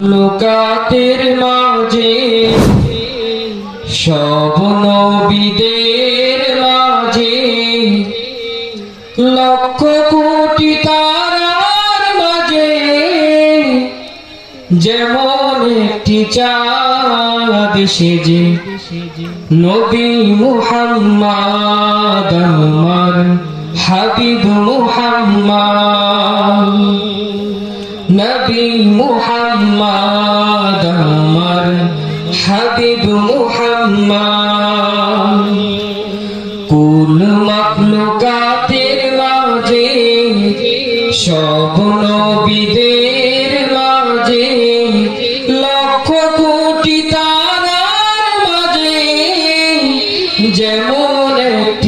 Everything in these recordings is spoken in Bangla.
লোকাতের মাঝে সব নবীদের মাঝে লক্ষ কোটি তারার মাঝে যেমন একটি চাঁদ সেজে নবী আমার হাবিব মুহাম্মদ নবী মুহাম্মদ আমার হাবিব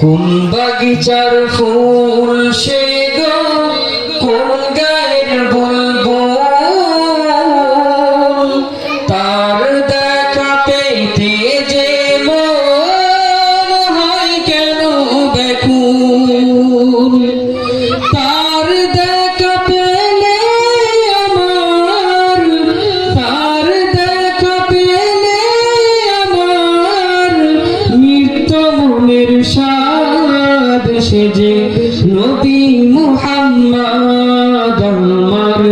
কোন বাগিচার ফুল সে গো কোন সেজে নবী মুহাম্মদ আমার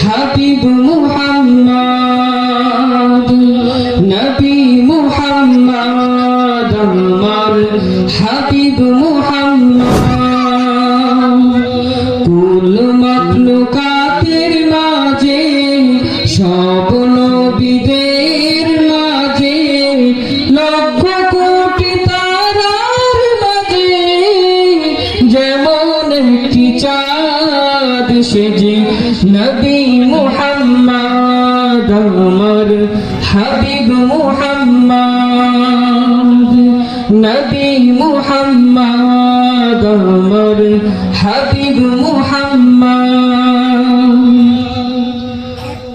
হাবিব মুহাম্মদ নবী মুহাম্মদ আমার হাবিব মুহাম্মদ। সেজে, নবী মুহাম্মদ আমার হাবিব মুহাম্মদ। নবী মুহাম্মদ আমার হাবিব মুহাম্মদ।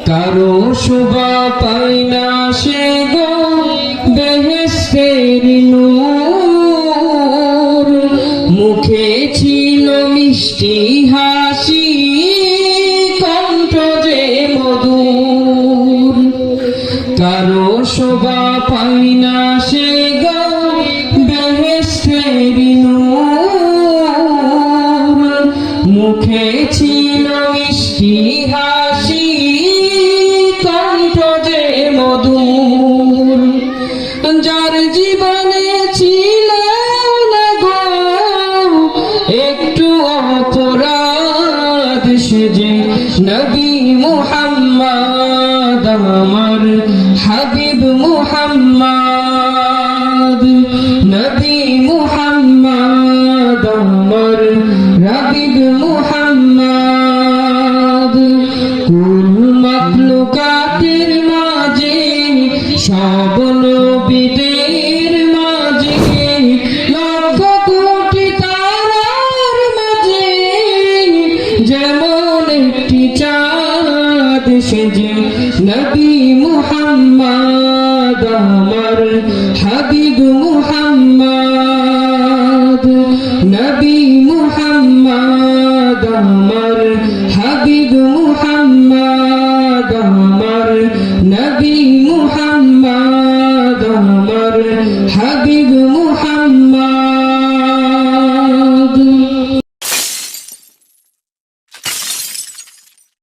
কারও শোভা পাই না সে গো বেহেস্তের নূর। মুখে ছিল মিষ্টি হাসি কারও শোভা পাই না সে মুখে ছিল মিষ্টি হাসি, কণ্ঠ যে মধুর। যার জীবনে ছিল না একটু অপরাধ সেজে নবী মুহাম্মদ আমার নবী মুহাম্মদ, আমার হাবিব মুহাম্মদ। কুল মাখলুকাতের মাঝে, সব নবীদের মাঝে, লক্ষ কোটি তারার মাঝে, যেমন একটি চাঁদ সেজে নবী মুহাম্মদ, আমার হাবিব মুহাম্মদ নবী মুহাম্মদ আমার হাবিব মুহাম্মদ আমার নবী মুহাম্মদ আমার হাবিব